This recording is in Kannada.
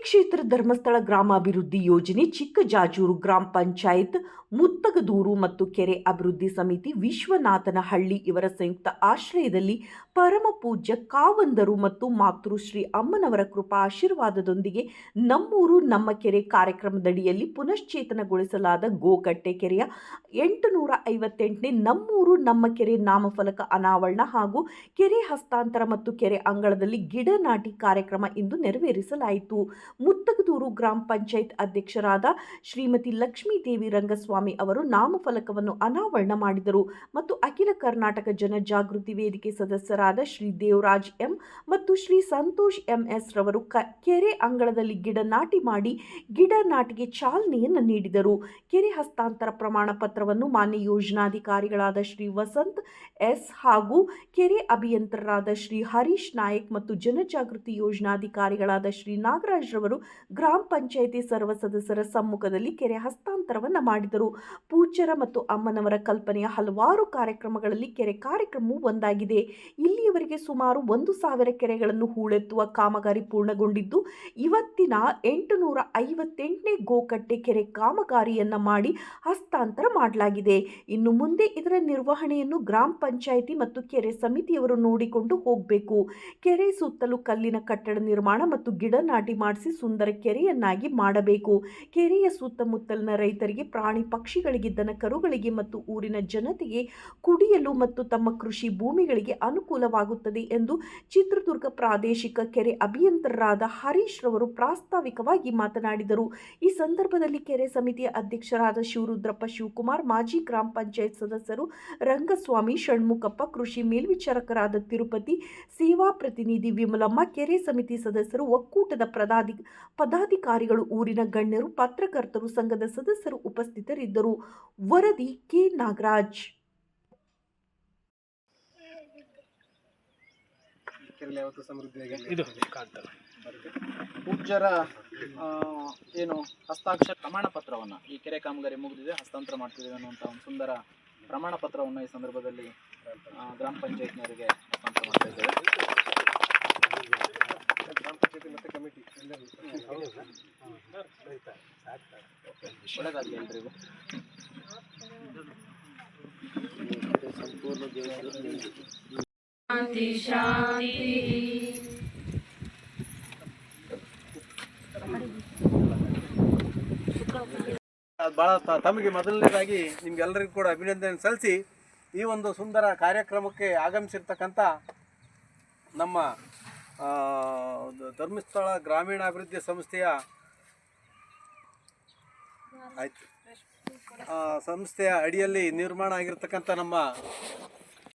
ಕ್ಷೇತ್ರ ಧರ್ಮಸ್ಥಳ ಗ್ರಾಮಾಭಿವೃದ್ಧಿ ಯೋಜನೆ ಚಿಕ್ಕಜಾಜೂರು ಗ್ರಾಮ ಪಂಚಾಯತ್, ಮುತ್ತಗದೂರು ಮತ್ತು ಕೆರೆ ಅಭಿವೃದ್ಧಿ ಸಮಿತಿ ವಿಶ್ವನಾಥನಹಳ್ಳಿ ಇವರ ಸಂಯುಕ್ತ ಆಶ್ರಯದಲ್ಲಿ ಪರಮ ಪೂಜ್ಯ ಕಾವಂದರು ಮತ್ತು ಮಾತೃಶ್ರೀ ಅಮ್ಮನವರ ಕೃಪಾ ಆಶೀರ್ವಾದದೊಂದಿಗೆ ನಮ್ಮೂರು ನಮ್ಮ ಕೆರೆ ಕಾರ್ಯಕ್ರಮದಡಿಯಲ್ಲಿ ಪುನಶ್ಚೇತನಗೊಳಿಸಲಾದ ಗೋಕಟ್ಟೆ ಕೆರೆಯ ಎಂಟುನೂರ ಐವತ್ತೆಂಟನೇ ನಮ್ಮೂರು ನಮ್ಮ ಕೆರೆ ನಾಮಫಲಕ ಅನಾವರಣ ಹಾಗೂ ಕೆರೆ ಹಸ್ತಾಂತರ ಮತ್ತು ಕೆರೆ ಅಂಗಳದಲ್ಲಿ ಗಿಡ ನಾಟಿ ಕಾರ್ಯಕ್ರಮ ಇಂದು ನೆರವೇರಿಸಲಾಯಿತು. ಮುತ್ತಗದೂರು ಗ್ರಾಮ ಪಂಚಾಯತ್ ಅಧ್ಯಕ್ಷರಾದ ಶ್ರೀಮತಿ ಲಕ್ಷ್ಮೀದೇವಿ ರಂಗಸ್ವಾಮಿ ಅವರು ನಾಮಫಲಕವನ್ನು ಅನಾವರಣ ಮಾಡಿದರು ಮತ್ತು ಅಖಿಲ ಕರ್ನಾಟಕ ಜನಜಾಗೃತಿ ವೇದಿಕೆ ಸದಸ್ಯರಾದ ಶ್ರೀ ದೇವರಾಜ್ ಎಂ ಮತ್ತು ಶ್ರೀ ಸಂತೋಷ್ ಎಂಎಸ್ ರವರು ಕೆರೆ ಅಂಗಳದಲ್ಲಿ ಗಿಡ ನಾಟಿ ಮಾಡಿ ಗಿಡ ನಾಟಿಗೆ ಚಾಲನೆಯನ್ನು ನೀಡಿದರು. ಕೆರೆ ಹಸ್ತಾಂತರ ಪ್ರಮಾಣ ಪತ್ರವನ್ನು ಮಾನ್ಯ ಯೋಜನಾಧಿಕಾರಿಗಳಾದ ಶ್ರೀ ವಸಂತ್ ಎಸ್ ಹಾಗೂ ಕೆರೆ ಅಭಿಯಂತರರಾದ ಶ್ರೀ ಹರೀಶ್ ನಾಯಕ್ ಮತ್ತು ಜನಜಾಗೃತಿ ಯೋಜನಾಧಿಕಾರಿಗಳಾದ ಶ್ರೀ ನಾಗರಾಜ್ ರವರು ಗ್ರಾಮ ಪಂಚಾಯಿತಿ ಸರ್ವ ಸದಸ್ಯರ ಸಮ್ಮುಖದಲ್ಲಿ ಕೆರೆ ಹಸ್ತಾಂತರವನ್ನು ಮಾಡಿದರು. ಪೂಜ್ಯರ ಮತ್ತು ಅಮ್ಮನವರ ಕಲ್ಪನೆಯ ಹಲವಾರು ಕಾರ್ಯಕ್ರಮಗಳಲ್ಲಿ ಕೆರೆ ಕಾರ್ಯಕ್ರಮವು ಒಂದಾಗಿದೆ. ಇಲ್ಲಿಯವರೆಗೆ ಸುಮಾರು ಒಂದು ಸಾವಿರ ಕೆರೆಗಳನ್ನು ಹೂಳೆತ್ತುವ ಕಾಮಗಾರಿ ಪೂರ್ಣಗೊಂಡಿದ್ದು, ಇವತ್ತಿನ ಎಂಟುನೂರ ಐವತ್ತೆಂಟನೇ ಗೋಕಟ್ಟೆ ಕೆರೆ ಕಾಮಗಾರಿಯನ್ನ ಮಾಡಿ ಹಸ್ತಾಂತರ ಮಾಡಲಾಗಿದೆ. ಇನ್ನು ಮುಂದೆ ಇದರ ನಿರ್ವಹಣೆಯನ್ನು ಗ್ರಾಮ ಪಂಚಾಯಿತಿ ಮತ್ತು ಕೆರೆ ಸಮಿತಿಯವರು ನೋಡಿಕೊಂಡು ಹೋಗಬೇಕು. ಕೆರೆ ಸುತ್ತಲೂ ಕಲ್ಲಿನ ಕಟ್ಟಡ ನಿರ್ಮಾಣ ಮತ್ತು ಗಿಡ ನಾಟಿ ಮಾಡಿಸಿ ಸುಂದರ ಕೆರೆಯನ್ನಾಗಿ ಮಾಡಬೇಕು. ಕೆರೆಯ ಸುತ್ತಮುತ್ತಲಿನ ರೈತರಿಗೆ, ಪ್ರಾಣಿ ಪಕ್ಷಿಗಳಿಗೆ ದನ ಕರುಗಳಿಗೆ ಮತ್ತು ಊರಿನ ಜನತೆಗೆ ಕುಡಿಯಲು ಮತ್ತು ತಮ್ಮ ಕೃಷಿ ಭೂಮಿಗಳಿಗೆ ಅನುಕೂಲವಾಗುತ್ತದೆ ಎಂದು ಚಿತ್ರದುರ್ಗ ಪ್ರಾದೇಶಿಕ ಕೆರೆ ಅಭಿಯಂತರರಾದ ಹರೀಶ್ ರವರು ಪ್ರಾಸ್ತಾವಿಕವಾಗಿ ಮಾತನಾಡಿದರು. ಈ ಸಂದರ್ಭದಲ್ಲಿ ಕೆರೆ ಸಮಿತಿಯ ಅಧ್ಯಕ್ಷರಾದ ಶಿವರುದ್ರಪ್ಪ ಶಿವಕುಮಾರ್, ಮಾಜಿ ಗ್ರಾಮ ಪಂಚಾಯತ್ ಸದಸ್ಯರು ರಂಗಸ್ವಾಮಿ, ಷಣ್ಮುಖಪ್ಪ, ಕೃಷಿ ಮೇಲ್ವಿಚಾರಕರಾದ ತಿರುಪತಿ ಸೇವಾ ಪ್ರತಿನಿಧಿ ವಿಮಲಮ್ಮ, ಕೆರೆ ಸಮಿತಿ ಸದಸ್ಯರು ಒಕ್ಕೂಟದ ಪ್ರದಾಧಿ ಪದಾಧಿಕಾರಿಗಳು ಊರಿನ ಗಣ್ಯರು ಪತ್ರಕರ್ತರು ಸಂಘದ ಸದಸ್ಯರು ಉಪಸ್ಥಿತರಿದ್ದರು. ವರದಿ ಕೆ. ನಾಗರಾಜ್. ಪೂಜ್ಯರ ಏನು ಹಸ್ತಾಕ್ಷರ ಪ್ರಮಾಣ ಪತ್ರವನ್ನು ಈ ಕೆರೆ ಕಾಮಗಾರಿ ಮುಗಿದಿದೆ ಹಸ್ತಾಂತರ ಮಾಡ್ತಿದ್ದೇವೆ ಅನ್ನುವಂಥ ಒಂದು ಸುಂದರ ಪ್ರಮಾಣ ಪತ್ರವನ್ನು ಈ ಸಂದರ್ಭದಲ್ಲಿ ಗ್ರಾಮ ಪಂಚಾಯತ್ನವರಿಗೆ ಹಸ್ತಾಂತರ ಮಾಡ್ತಾ ಇದ್ದೇವೆ. ಒಳ್ಳೆದಾಗಲಿ ಎಲ್ರಿಗೂ ಅದು ಭಾಳ ತ- ತಮಗೆ ಮೊದಲನೇದಾಗಿ ನಿಮ್ಗೆಲ್ಲರಿಗೂ ಕೂಡ ಅಭಿನಂದನೆ ಸಲ್ಲಿಸಿ ಈ ಒಂದು ಸುಂದರ ಕಾರ್ಯಕ್ರಮಕ್ಕೆ ಆಗಮಿಸಿರ್ತಕ್ಕಂಥ ನಮ್ಮ ಧರ್ಮಸ್ಥಳ ಗ್ರಾಮೀಣಾಭಿವೃದ್ಧಿ ಸಂಸ್ಥೆಯ ಆಯ್ತು. ಸಂಸ್ಥೆಯ ಅಡಿಯಲ್ಲಿ ನಿರ್ಮಾಣ ಆಗಿರ್ತಕ್ಕಂಥ ನಮ್ಮ